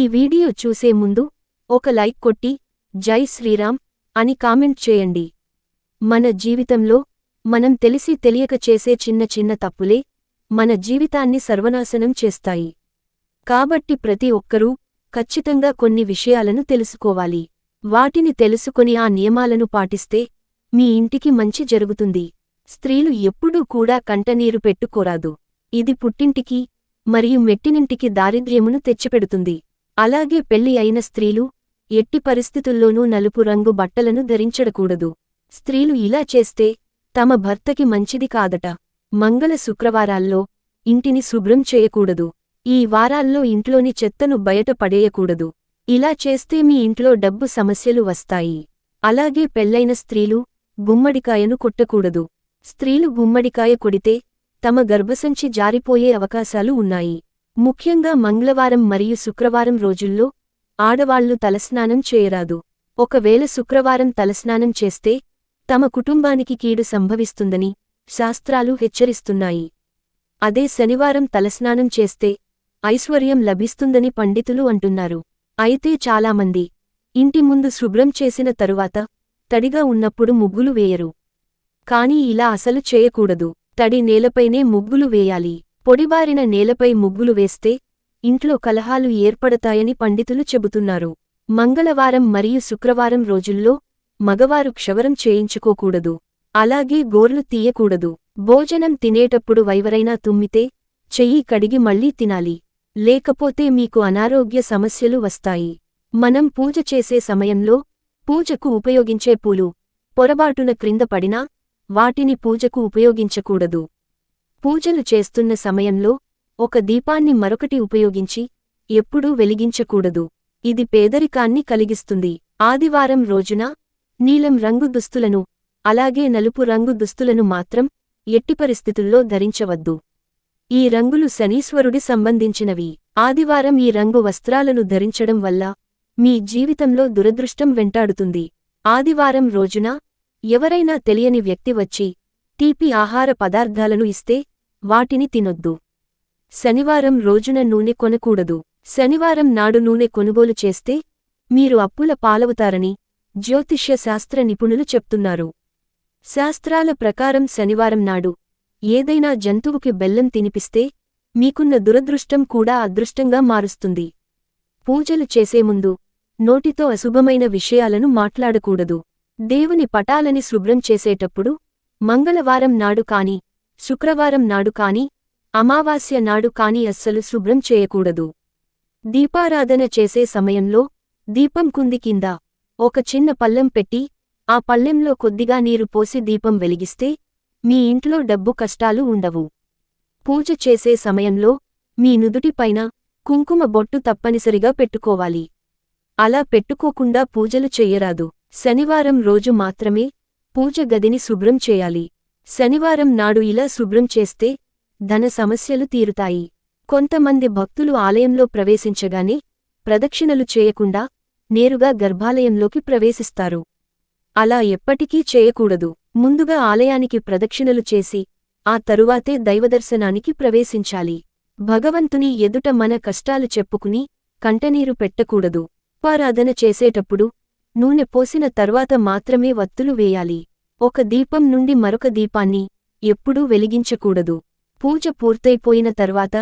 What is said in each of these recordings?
ఈ వీడియో చూసే ముందు ఒక లైక్ కొట్టి జై శ్రీరామ్ అని కామెంట్ చేయండి. మన జీవితంలో మనం తెలిసి తెలియక చేసే చిన్న చిన్న తప్పులే మన జీవితాన్ని సర్వనాశనం చేస్తాయి. కాబట్టి ప్రతి ఒక్కరూ ఖచ్చితంగా కొన్ని విషయాలను తెలుసుకోవాలి. వాటిని తెలుసుకొని ఆ నియమాలను పాటిస్తే మీ ఇంటికి మంచి జరుగుతుంది. స్త్రీలు ఎప్పుడూ కూడా కంటనీరు పెట్టుకోరాదు. ఇది పుట్టింటికి మరియు మెట్టినింటికి దారిద్ర్యమును తెచ్చిపెడుతుంది. అలాగే పెళ్ళి అయిన స్త్రీలు ఎట్టి పరిస్థితుల్లోనూ నలుపు రంగు బట్టలను ధరించడకూడదు. స్త్రీలు ఇలా చేస్తే తమ భర్తకి మంచిది కాదట. మంగళ శుక్రవారాల్లో ఇంటిని శుభ్రం చేయకూడదు. ఈ వారాల్లో ఇంట్లోని చెత్తను బయట పడేయకూడదు. ఇలా చేస్తే మీ ఇంట్లో డబ్బు సమస్యలు వస్తాయి. అలాగే పెళ్ళైన స్త్రీలు గుమ్మడికాయను కొట్టకూడదు. స్త్రీలు గుమ్మడికాయ కొడితే తమ గర్భసంచి జారిపోయే అవకాశాలు ఉన్నాయి. ముఖ్యంగా మంగళవారం మరియు శుక్రవారం రోజుల్లో ఆడవాళ్ళు తలస్నానం చేయరాదు. ఒకవేళ శుక్రవారం తలస్నానం చేస్తే తమ కుటుంబానికి కీడు సంభవిస్తుందని శాస్త్రాలు హెచ్చరిస్తున్నాయి. అదే శనివారం తలస్నానం చేస్తే ఐశ్వర్యం లభిస్తుందని పండితులు అంటున్నారు. అయితే చాలామంది ఇంటి ముందు శుభ్రం చేసిన తరువాత తడిగా ఉన్నప్పుడు ముగ్గులు వేయరు. కాని ఇలా అసలు చేయకూడదు. తడి నేలపైనే ముగ్గులు వేయాలి. పొడిబారిన నేలపై ముగ్గులు వేస్తే ఇంట్లో కలహాలు ఏర్పడతాయని పండితులు చెబుతున్నారు. మంగళవారం మరియు శుక్రవారం రోజుల్లో మగవారు క్షవరం చేయించుకోకూడదు. అలాగే గోర్లు తీయకూడదు. భోజనం తినేటప్పుడు వైవరైనా తుమ్మితే చెయ్యి కడిగి మళ్ళీ తినాలి. లేకపోతే మీకు అనారోగ్య సమస్యలు వస్తాయి. మనం పూజ చేసే సమయంలో పూజకు ఉపయోగించే పూలు పొరబాటున క్రింద పడినా వాటిని పూజకు ఉపయోగించకూడదు. పూజలు చేస్తున్న సమయంలో ఒక దీపాన్ని మరొకటి ఉపయోగించి ఎప్పుడూ వెలిగించకూడదు. ఇది పేదరికాన్ని కలిగిస్తుంది. ఆదివారం రోజున నీలం రంగు దుస్తులను అలాగే నలుపు రంగు దుస్తులను మాత్రం ఎట్టి పరిస్థితుల్లో ధరించవద్దు. ఈ రంగులు శనీశ్వరుడి సంబంధించినవి. ఆదివారం ఈ రంగు వస్త్రాలను ధరించడం వల్ల మీ జీవితంలో దురదృష్టం వెంటాడుతుంది. ఆదివారం రోజున ఎవరైనా తెలియని వ్యక్తి వచ్చి తీపి ఆహార పదార్థాలను ఇస్తే వాటిని తినొద్దు. శనివారం రోజున నూనె కొనకూడదు. శనివారం నాడు నూనె కొనుగోలు చేస్తే మీరు అప్పుల పాలవుతారని జ్యోతిష్య శాస్త్ర నిపుణులు చెప్తున్నారు. శాస్త్రాల ప్రకారం శనివారం నాడు ఏదైనా జంతువుకి బెల్లం తినిపిస్తే మీకున్న దురదృష్టం కూడా అదృష్టంగా మారుస్తుంది. పూజలు చేసే ముందు నోటితో అశుభమైన విషయాలను మాట్లాడకూడదు. దేవుని పటాలని శుభ్రం చేసేటప్పుడు మంగళవారం నాడు కాని శుక్రవారం నాడు కాని అమావాస్య నాడు కాని అస్సలు శుభ్రం చేయకూడదు. దీపారాధన చేసే సమయంలో దీపం కుంది కింద ఒక చిన్న పల్లెం పెట్టి ఆ పల్లెంలో కొద్దిగా నీరు పోసి దీపం వెలిగిస్తే మీ ఇంట్లో డబ్బు కష్టాలు ఉండవు. పూజ చేసే సమయంలో మీ నుదుటిపైన కుంకుమ బొట్టు తప్పనిసరిగా పెట్టుకోవాలి. అలా పెట్టుకోకుండా పూజలు చెయ్యరాదు శనివారం రోజు మాత్రమే పూజ గదిని శుభ్రం చేయాలి. శనివారం నాడు ఇలా శుభ్రం చేస్తే ధన సమస్యలు తీరుతాయి. కొంతమంది భక్తులు ఆలయంలో ప్రవేశించగానే ప్రదక్షిణలు చేయకుండా నేరుగా గర్భాలయంలోకి ప్రవేశిస్తారు. అలా ఎప్పటికీ చేయకూడదు. ముందుగా ఆలయానికి ప్రదక్షిణలు చేసి ఆ తరువాతే దైవదర్శనానికి ప్రవేశించాలి. భగవంతుని ఎదుట మన కష్టాలు చెప్పుకుని కంటనీరు పెట్టకూడదు. ఉపారాధన చేసేటప్పుడు నూనె పోసిన తర్వాత మాత్రమే వత్తులు వేయాలి. ఒక దీపం నుండి మరొక దీపాన్ని ఎప్పుడూ వెలిగించకూడదు. పూజ పూర్తయిపోయిన తర్వాత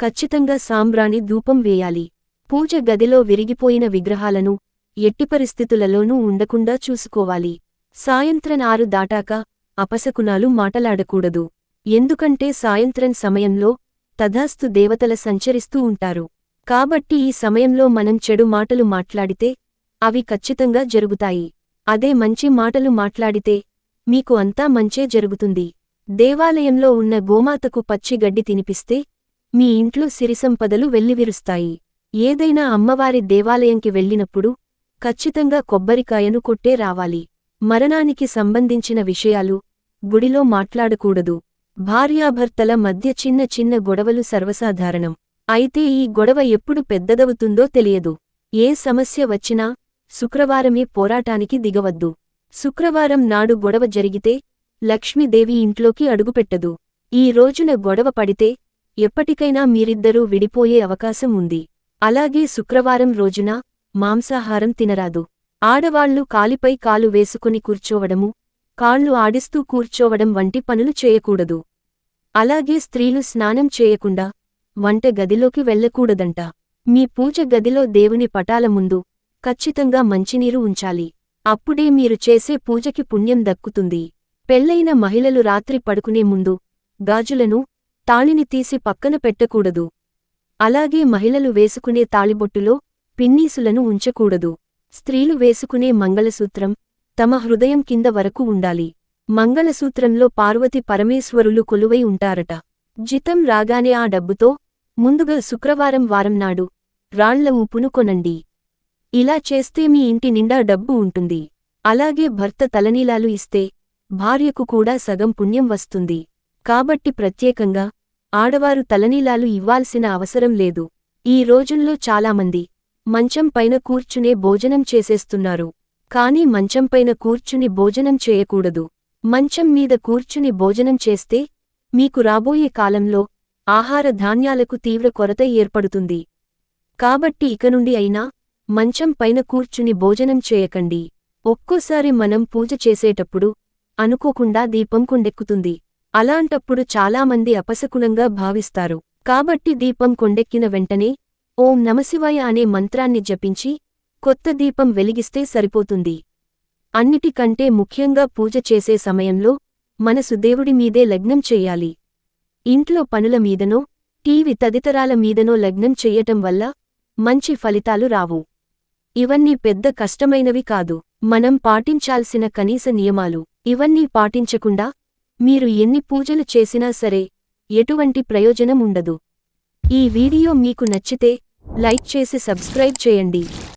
ఖచ్చితంగా సాంబ్రాణి ధూపం వేయాలి. పూజ గదిలో విరిగిపోయిన విగ్రహాలను ఎట్టి పరిస్థితులలోనూ ఉండకుండా చూసుకోవాలి. సాయంత్రం ఆరు దాటాక అపశకునాలు మాటలాడకూడదు. ఎందుకంటే సాయంత్రం సమయంలో తథాస్తు దేవతల సంచరిస్తూ ఉంటారు. కాబట్టి ఈ సమయంలో మనం చెడు మాటలు మాట్లాడితే అవి ఖచ్చితంగా జరుగుతాయి. అదే మంచి మాటలు మాట్లాడితే మీకు అంతా మంచే జరుగుతుంది. దేవాలయంలో ఉన్న గోమాతకు పచ్చి గడ్డి తినిపిస్తే మీ ఇంట్లో సిరిసంపదలు వెల్లివిరుస్తాయి. ఏదైనా అమ్మవారి దేవాలయంకి వెళ్ళినప్పుడు ఖచ్చితంగా కొబ్బరికాయను కొట్టే రావాలి. మరణానికి సంబంధించిన విషయాలు గుడిలో మాట్లాడకూడదు. భార్యాభర్తల మధ్య చిన్న చిన్న గొడవలు సర్వసాధారణం. అయితే ఈ గొడవ ఎప్పుడు పెద్దదవుతుందో తెలియదు. ఏ సమస్య వచ్చినా శుక్రవారమే పోరాటానికి దిగవద్దు. శుక్రవారం నాడు గొడవ జరిగితే లక్ష్మీదేవి ఇంట్లోకి అడుగుపెట్టదు. ఈ రోజున గొడవ పడితే ఎప్పటికైనా మీరిద్దరూ విడిపోయే అవకాశం ఉంది. అలాగే శుక్రవారం రోజున మాంసాహారం తినరాదు. ఆడవాళ్ళు కాలిపై కాలు వేసుకుని కూర్చోవడము కాళ్ళు ఆడిస్తూ కూర్చోవడం వంటి పనులు చేయకూడదు. అలాగే స్త్రీలు స్నానం చేయకుండా వంట గదిలోకి వెళ్ళకూడదంట. మీ పూజ గదిలో దేవుని పటాల ముందు ఖచ్చితంగా మంచినీరు ఉంచాలి. అప్పుడే మీరు చేసే పూజకి పుణ్యం దక్కుతుంది. పెళ్ళైన మహిళలు రాత్రి పడుకునే ముందు గాజులను తాళిని తీసి పక్కన పెట్టకూడదు. అలాగే మహిళలు వేసుకునే తాళిబొట్టులో పిన్నీసులను ఉంచకూడదు. స్త్రీలు వేసుకునే మంగళసూత్రం తమ హృదయం కింద వరకు ఉండాలి. మంగళసూత్రంలో పార్వతి పరమేశ్వరులు కొలువై ఉంటారట. జితం రాగానే ఆ డబ్బుతో ముందుగా శుక్రవారం వారం నాడు రాళ్ళ ఊపును కొనండి. ఇలా చేస్తే మీ ఇంటి నిండా డబ్బు ఉంటుంది. అలాగే భర్త తలనీలాలు ఇస్తే భార్యకు కూడా సగం పుణ్యం వస్తుంది. కాబట్టి ప్రత్యేకంగా ఆడవారు తలనీలాలు ఇవ్వాల్సిన అవసరం లేదు. ఈ రోజుల్లో చాలామంది మంచం పైన కూర్చునే భోజనం చేసేస్తున్నారు. కానీ మంచంపైన కూర్చుని భోజనం చేయకూడదు. మంచం మీద కూర్చుని భోజనం చేస్తే మీకు రాబోయే కాలంలో ఆహార ధాన్యాలకు తీవ్ర కొరత ఏర్పడుతుంది. కాబట్టి ఇక నుండి అయినా మంచం పైన కూర్చుని భోజనం చేయకండి. ఒక్కోసారి మనం పూజ చేసేటప్పుడు అనుకోకుండా దీపం కొండెక్కుతుంది. అలాంటప్పుడు చాలామంది అపశకునంగా భావిస్తారు. కాబట్టి దీపం కొండెక్కిన వెంటనే ఓం నమశివాయ అనే మంత్రాన్ని జపించి కొత్త దీపం వెలిగిస్తే సరిపోతుంది. అన్నిటికంటే ముఖ్యంగా పూజ చేసే సమయంలో మనసు దేవుడి మీదే లగ్నం చెయ్యాలి ఇంట్లో పనుల మీదనో టీవీ తదితరాల మీదనో లగ్నం చెయ్యటం వల్ల మంచి ఫలితాలు రావు. ఇవన్నీ పెద్ద కష్టమైనవి కాదు. మనం పాటించాల్సిన కనీస నియమాలు ఇవన్నీ పాటించకుండా మీరు ఎన్ని పూజలు చేసినా సరే ఎటువంటి ప్రయోజనం ఉండదు. ఈ వీడియో మీకు నచ్చితే లైక్ చేసి సబ్స్క్రైబ్ చేయండి.